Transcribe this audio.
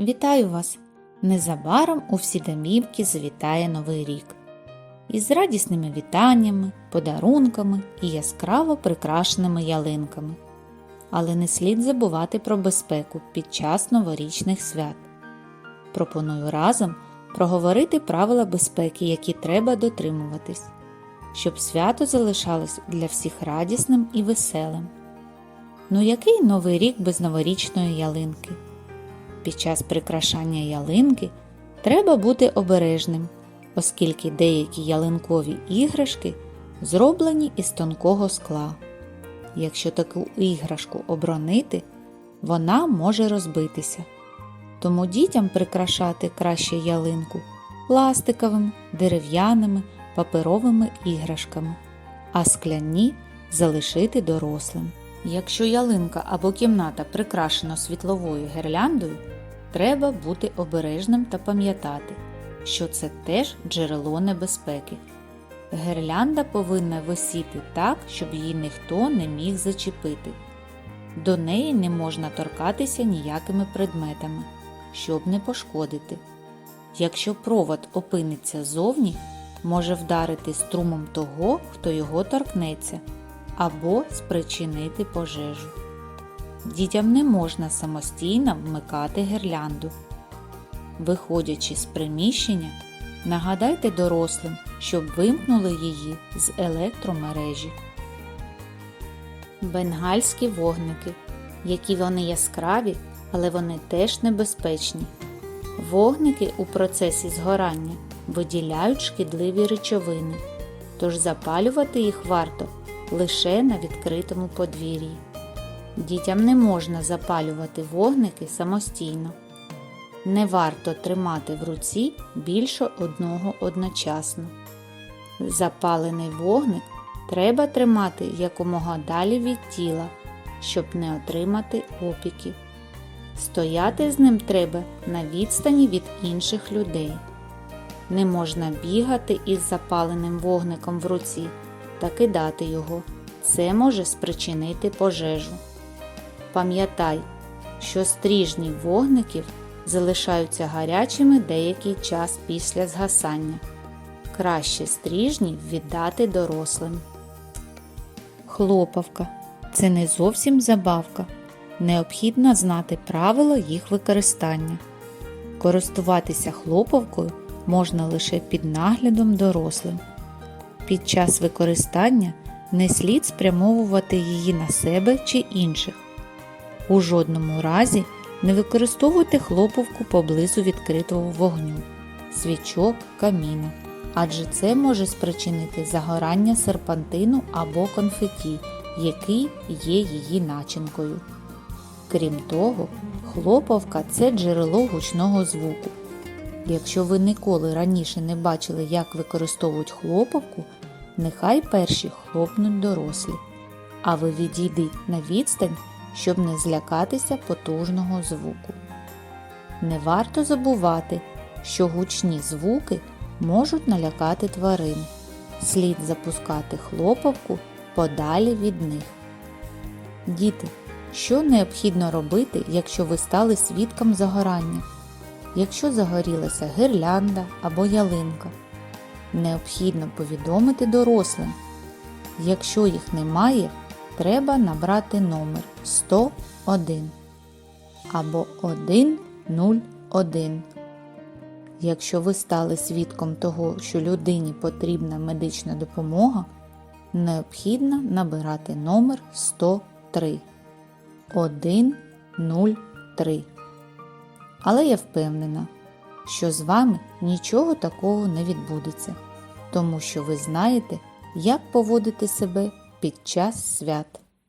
Вітаю вас! Незабаром у всі домівки завітає Новий рік. Із радісними вітаннями, подарунками і яскраво прикрашеними ялинками. Але не слід забувати про безпеку під час новорічних свят. Пропоную разом проговорити правила безпеки, які треба дотримуватись, щоб свято залишалось для всіх радісним і веселим. Ну який новий рік без новорічної ялинки? Під час прикрашання ялинки треба бути обережним, оскільки деякі ялинкові іграшки зроблені із тонкого скла. Якщо таку іграшку обронити, вона може розбитися. Тому дітям прикрашати краще ялинку пластиковими, дерев'яними, паперовими іграшками, а скляні залишити дорослим. Якщо ялинка або кімната прикрашена світловою гірляндою, треба бути обережним та пам'ятати, що це теж джерело небезпеки. Гірлянда повинна висіти так, щоб її ніхто не міг зачепити. До неї не можна торкатися ніякими предметами, щоб не пошкодити. Якщо провод опиниться зовні, може вдарити струмом того, хто його торкнеться, або спричинити пожежу. Дітям не можна самостійно вмикати гірлянду. Виходячи з приміщення, нагадайте дорослим, щоб вимкнули її з електромережі. Бенгальські вогники, які вони яскраві, але вони теж небезпечні. Вогники у процесі згорання виділяють шкідливі речовини, тож запалювати їх варто лише на відкритому подвір'ї. Дітям не можна запалювати вогники самостійно. Не варто тримати в руці більше одного одночасно. Запалений вогник треба тримати якомога далі від тіла, щоб не отримати опіків. Стояти з ним треба на відстані від інших людей. Не можна бігати із запаленим вогником в руці та кидати його. Це може спричинити пожежу. Пам'ятай, що стріжні вогників залишаються гарячими деякий час після згасання. Краще стріжні віддати дорослим. Хлопавка це не зовсім забавка. Необхідно знати правила їх використання. Користуватися хлопавкою можна лише під наглядом дорослим. Під час використання не слід спрямовувати її на себе чи інших. У жодному разі не використовуйте хлопавку поблизу відкритого вогню, свічок, каміна, адже це може спричинити загорання серпантину або конфеті, який є її начинкою. Крім того, хлопавка це джерело гучного звуку. Якщо ви ніколи раніше не бачили, як використовують хлопавку, нехай перші хлопнуть дорослі, а ви відійдіть на відстань, щоб не злякатися потужного звуку. Не варто забувати, що гучні звуки можуть налякати тварин. Слід запускати хлопавку подалі від них. Діти, що необхідно робити, якщо ви стали свідком загорання? Якщо загорілася гірлянда або ялинка, необхідно повідомити дорослим. Якщо їх немає, треба набрати номер 101 або 101. Якщо ви стали свідком того, що людині потрібна медична допомога, необхідно набирати номер 103 103. Але я впевнена, що з вами нічого такого не відбудеться, тому що ви знаєте, як поводити себе під час свят.